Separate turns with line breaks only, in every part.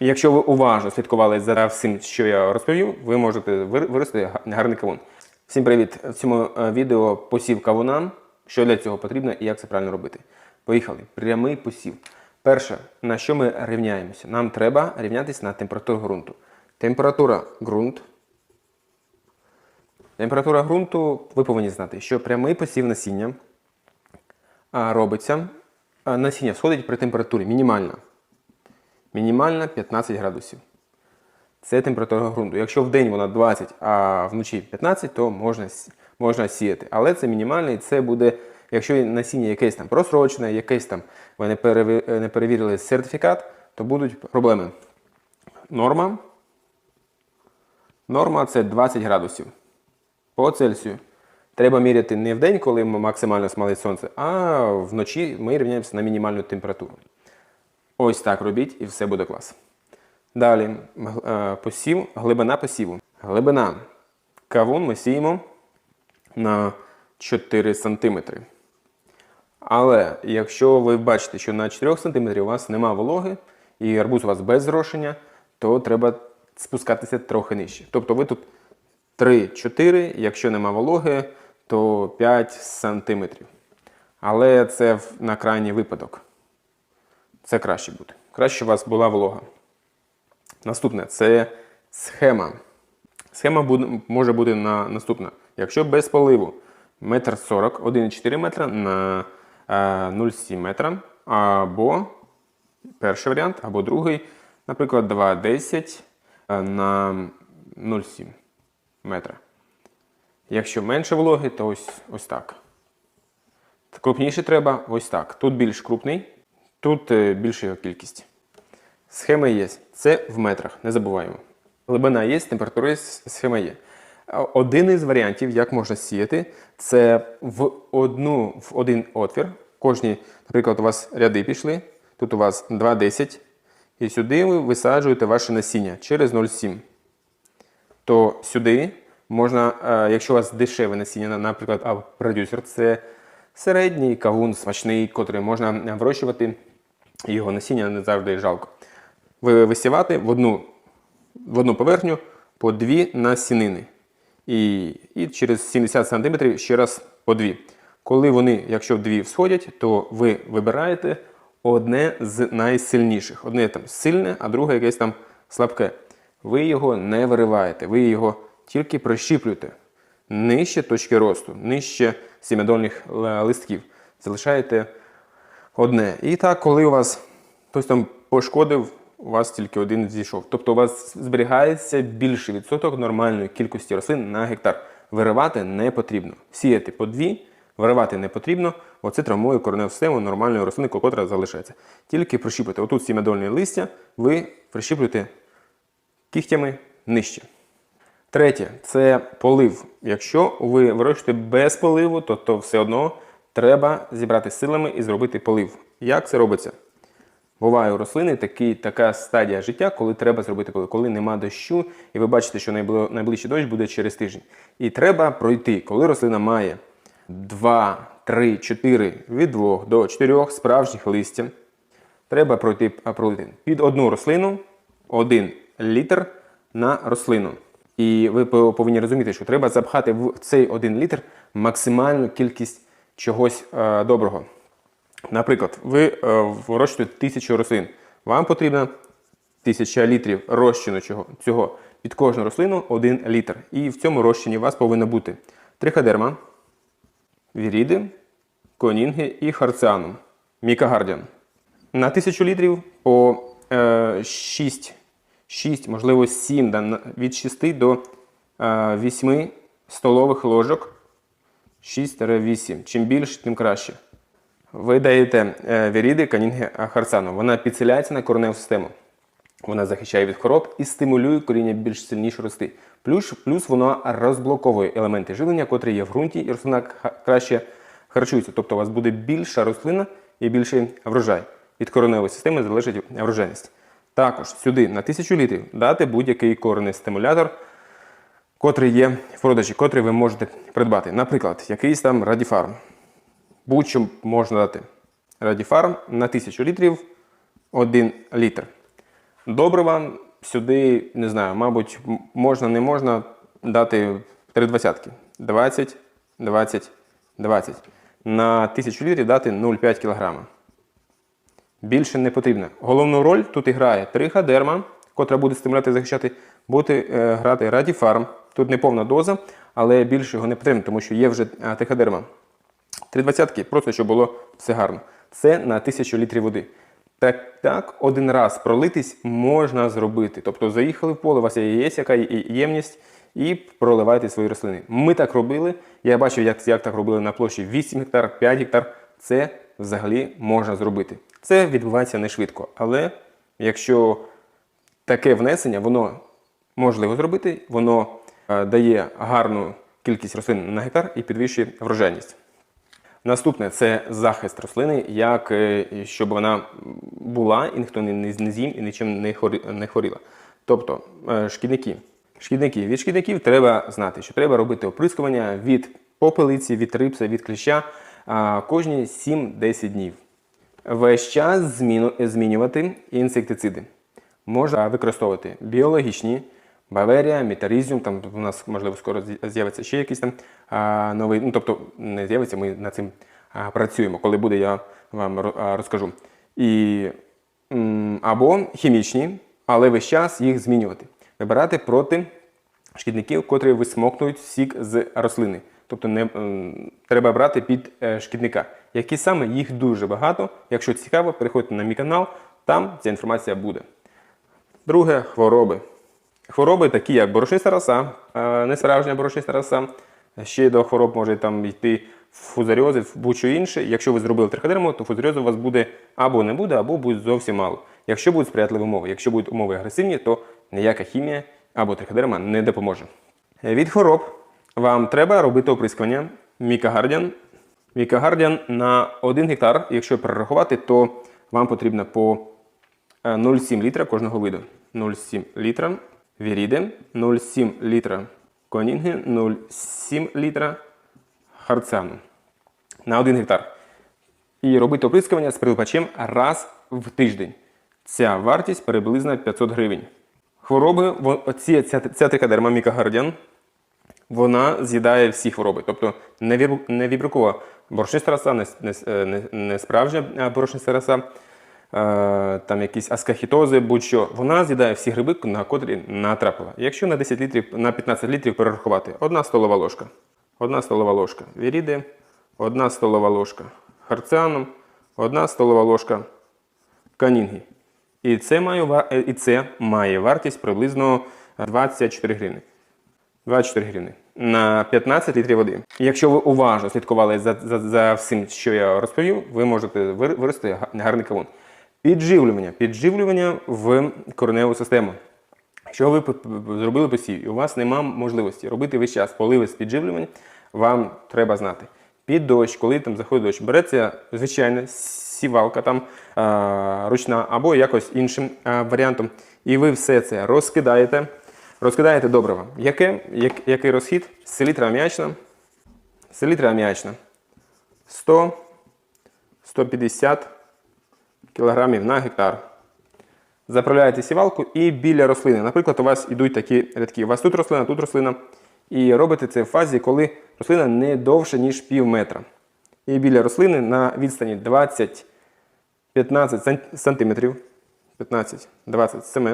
Якщо ви уважно слідкували за всім, що я розповів, ви можете вир- виростити га- гарний кавун. Всім привіт! В цьому е, відео посів кавуна, що для цього потрібно і як це правильно робити. Поїхали. Прямий посів. Перше, на що ми рівняємося? Нам треба рівнятися на температуру ґрунту. Температура ґрунт. Температура ґрунту, ви повинні знати, що прямий посів насіння робиться. Насіння сходить при температурі мінімальна. Мінімальна 15 градусів. Це температура ґрунту. Якщо в день вона 20, а вночі 15, то можна, можна сіяти. Але це мінімально і це буде, якщо насіння якесь там просрочене, якесь там ви не, переві- не перевірили сертифікат, то будуть проблеми. Норма. Норма це 20 градусів по Цельсію. Треба міряти не в день, коли максимально смалить сонце, а вночі ми рівняємося на мінімальну температуру. Ось так робіть і все буде клас. Далі е, посів, глибина посіву. Глибина. Кавун ми сіємо на 4 см. Але якщо ви бачите, що на 4 см у вас нема вологи і арбуз у вас без зрошення, то треба спускатися трохи нижче. Тобто ви тут 3-4, якщо нема вологи, то 5 см. Але це на крайній випадок. Це краще буде. Краще у вас була волога. Наступне це схема. Схема може бути на, наступна. Якщо без поливу 1,40 м, 1,4 метра на е, 0,7 метра, або перший варіант, або другий, наприклад, 2,10 е, на 0,7 метра. Якщо менше вологи, то ось, ось так. Крупніше треба ось так. Тут більш крупний, тут е, більша його кількість. Схема є. Це в метрах, не забуваємо. Глибина є, температура є, схема є. Один із варіантів, як можна сіяти, це в, одну, в один отвір. Кожні, наприклад, у вас ряди пішли, тут у вас 2,10. І сюди ви висаджуєте ваше насіння через 0,7 то сюди можна, е, якщо у вас дешеве насіння, наприклад, а продюсер це середній кавун, смачний, котрий можна вирощувати, його насіння не завжди жалко. Ви висівати в одну, в одну поверхню по дві насінини. І, і через 70 см ще раз по дві. Коли вони, якщо дві всходять, то ви вибираєте одне з найсильніших. Одне там сильне, а друге якесь там слабке. Ви його не вириваєте, ви його тільки прищіплюєте нижче точки росту, нижче сім'ядольних е, листків. Залишаєте одне. І так, коли у вас хтось там пошкодив, у вас тільки один зійшов. Тобто у вас зберігається більший відсоток нормальної кількості рослин на гектар. Виривати не потрібно. Сіяти по дві, виривати не потрібно. Оце травмує кореневу систему нормальної рослини, котра залишається. Тільки прищіпуйте. Отут сім'ядольне листя, ви прищіплюєте кігтями нижче. Третє це полив. Якщо ви вирощуєте без поливу, то, то все одно треба зібрати силами і зробити полив. Як це робиться? Буває у рослини такі, така стадія життя, коли треба зробити полив, коли нема дощу, і ви бачите, що найбли- найближчий дощ буде через тиждень. І треба пройти, коли рослина має 2, 3, 4, від 2 до 4 справжніх листя. Треба пройти пролити під одну рослину 1 літр на рослину. І ви повинні розуміти, що треба запхати в цей 1 літр максимальну кількість чогось е, доброго. Наприклад, ви е, вирощуєте тисячу рослин. Вам потрібно тисяча літрів розчину чого- цього під кожну рослину 1 літр. І в цьому розчині у вас повинно бути триходерма, віріди, конінги і харціанум, мікагардіан. На 1000 літрів по е, 6, 6, можливо 7, від 6 до е, 8 столових ложок. 6-8. Чим більше, тим краще. Ви даєте е, віріди канінги харцану. Вона підселяється на кореневу систему. Вона захищає від хвороб і стимулює коріння більш сильніше рости. Плюс, плюс вона розблоковує елементи живлення, котрі є в ґрунті, і рослина краще харчується. Тобто у вас буде більша рослина і більший врожай. Від кореневої системи залежить врожайність. Також сюди на 1000 літрів дати будь-який коренний стимулятор, котрий є в продажі, котрий ви можете придбати. Наприклад, якийсь там радіфарм. Будь-що можна дати. Радіфарм на 1000 літрів 1 літр. Добрива сюди, не знаю, мабуть, можна, не можна дати три двадцятки. 20, 20, 20. На 1000 літрів дати 0,5 кг. Більше не потрібно. Головну роль тут грає триходерма, котра буде стимуляти захищати, буде грати радіфарм. Тут не повна доза, але більше його не потрібно, тому що є вже е, триходерма. Три двадцятки, просто щоб було все гарно. Це на 1000 літрів води. Так, так, один раз пролитись можна зробити. Тобто заїхали в поле, у вас є яка ємність, і проливайте свої рослини. Ми так робили. Я бачив, як, як так робили на площі 8 гектар, 5 гектар. Це взагалі можна зробити. Це відбувається не швидко. Але якщо таке внесення, воно можливо зробити, воно е, дає гарну кількість рослин на гектар і підвищує врожайність. Наступне це захист рослини, як е, щоб вона була і ніхто не, не і нічим не, хворіла. Тобто е, шкідники. Шкідники. Від шкідників треба знати, що треба робити оприскування від попелиці, від рипса, від кліща кожні 7-10 днів. Весь час зміну, змінювати інсектициди. Можна використовувати біологічні, баверія, метарізіум, там у нас, можливо, скоро з'явиться ще якийсь там а, новий, ну тобто не з'явиться, ми над цим а, працюємо. Коли буде, я вам розкажу. І, або хімічні, але весь час їх змінювати. Вибирати проти шкідників, котрі висмоктують сік з рослини. Тобто не, треба брати під е, шкідника. Які саме їх дуже багато. Якщо цікаво, переходьте на мій канал, там ця інформація буде. Друге хвороби. Хвороби такі, як борошниста роса, е, несправжня борошниста роса. Ще до хвороб може там йти фузаріози, будь-що інше. Якщо ви зробили триходерму, то фузаріозу у вас буде або не буде, або буде зовсім мало. Якщо будуть сприятливі умови, якщо будуть умови агресивні, то ніяка хімія або триходерма не допоможе. Е, Від хвороб вам треба робити оприскування Мікагардіан. Мікагардіан на 1 гектар, якщо перерахувати, то вам потрібно по Е, 0,7 літра кожного виду. 0,7 літра віріди, 0,7 літра конінги, 0,7 літра харцану на 1 гектар. І робити оприскування з прилипачем раз в тиждень. Ця вартість приблизно 500 гривень. Хвороби, во- оці, ця, ця трикадерма мікагардіан, вона з'їдає всі хвороби. Тобто не, вібрукова борошниста роса, не, не, не, не справжня а, борошниста роса, е, там якісь аскахітози, будь-що. Вона з'їдає всі гриби, на котрі натрапила. Якщо на 10 літрів, на 15 літрів перерахувати, одна столова ложка. Одна столова ложка віріди, одна столова ложка харціаном, одна столова ложка канінги. І це має, е, і це має вартість приблизно 24 гривні. 24 гривні на 15 літрів води. Якщо ви уважно слідкували за, за, за всім, що я розповів, ви можете вирости га- гарний кавун. Підживлювання. Підживлювання в кореневу систему. Якщо ви зробили посів і у вас немає можливості робити весь час поливи з підживлювання, вам треба знати. Під дощ, коли там заходить дощ, береться звичайна сівалка там ручна або якось іншим варіантом, і ви все це розкидаєте. Розкидаєте добриво. Яке, як, який розхід? Селітра аміачна. Селітра аміачна. 100 150 кілограмів на гектар. Заправляєте сівалку і біля рослини. Наприклад, у вас йдуть такі рядки. У вас тут рослина, тут рослина. І робите це в фазі, коли рослина не довше, ніж пів метра. І біля рослини на відстані 20 15 сан- сантиметрів, 15-20 см,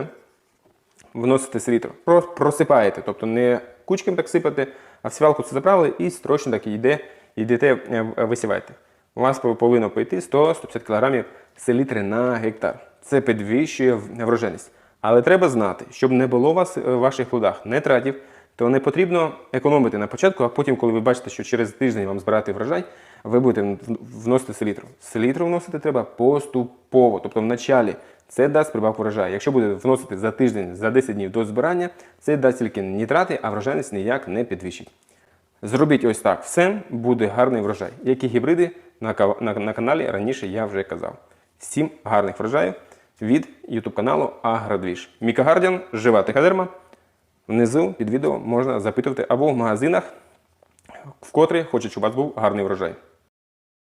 вносите селітру. Просипаєте, тобто не кучками так сипати, а в сівалку це заправили і строчно так йде, йдете, е, висіваєте. У вас повинно пойти 100-150 кг селітри на гектар. Це підвищує врожайність. Але треба знати, щоб не було у вас е, в ваших плодах нетратів, то не потрібно економити на початку, а потім, коли ви бачите, що через тиждень вам збирати врожай, ви будете вносити селітру. Селітру вносити треба поступово, тобто в началі. Це дасть прибавку врожаю. Якщо буде вносити за тиждень, за 10 днів до збирання, це дасть тільки нітрати, а врожайність ніяк не підвищить. Зробіть ось так все, буде гарний врожай. Які гібриди на, на, на каналі раніше я вже казав. Всім гарних врожаїв від YouTube каналу Агродвіж. Міка Гардіан, жива тихадерма. Внизу під відео можна запитувати або в магазинах, в котрі хочуть, щоб у вас був гарний врожай.